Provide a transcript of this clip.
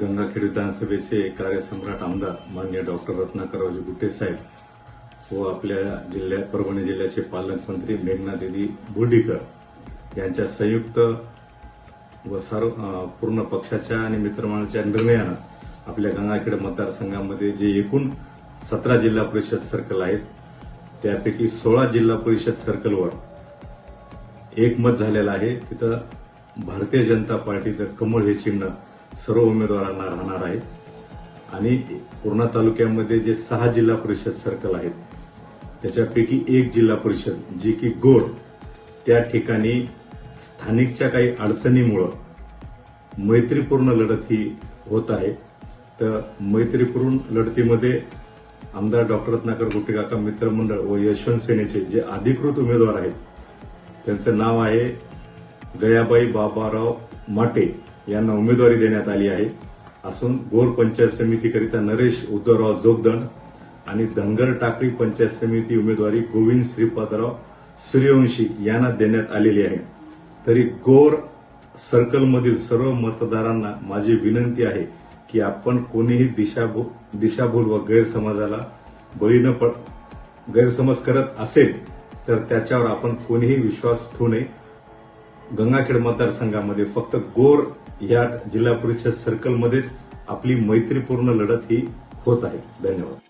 गंगाखेड विधानसभेचे कार्यसम्राट आमदार मान्य डॉक्टर रत्नाकररावजी गुट्टे साहेब व आपल्या जिल्ह्यात परभणी जिल्ह्याचे पालकमंत्री मेघना देवी बोर्डीकर यांच्या संयुक्त व सर्व पूर्ण पक्षाच्या आणि मित्रमंडळाच्या निर्णयानं आपल्या गंगाखेड मतदारसंघामध्ये जे एकूण सतरा जिल्हा परिषद सर्कल आहेत त्यापैकी सोळा जिल्हा परिषद सर्कलवर एकमत झालेलं आहे. तिथं भारतीय जनता पार्टीचं कमळ हे चिन्ह सर्व उमेदवारांना राहणार आहेत. आणि पूर्णा तालुक्यामध्ये जे सहा जिल्हा परिषद सर्कल आहेत त्याच्यापैकी एक जिल्हा परिषद जी की गोड त्या ठिकाणी स्थानिकच्या काही अडचणीमुळं मैत्रीपूर्ण लढत ही होत आहे. तर मैत्रीपूर्ण लढतीमध्ये आमदार डॉक्टर रत्नाकर गुटेकाका मित्रमंडळ व यशवंत सेनेचे जे अधिकृत उमेदवार आहेत त्यांचं नाव आहे गयाबाई बाबाराव माटे. यांना उमेदवारी देण्यात आली आहे. असून गोर पंचायत समितीकरिता नरेश उद्धवराव जोगदंड आणि धनगर टाकळी पंचायत समिती उमेदवारी गोविंद श्रीपादराव सूर्यवंशी यांना देण्यात आलेली आहे. तरी गोर सर्कलमधील सर्व मतदारांना माझी विनंती आहे की आपण कोणीही दिशाभू दिशाभूल व गैरसमाजाला बळी न पड गैरसमज करत असेल तर त्याच्यावर आपण कोणीही विश्वास ठेवू नये. गंगाखेड मतदारसंघामध्ये फक्त गोर या जिल्हा परिषद सर्कलमध्येच आपली मैत्रीपूर्ण लढत ही होत आहे. धन्यवाद.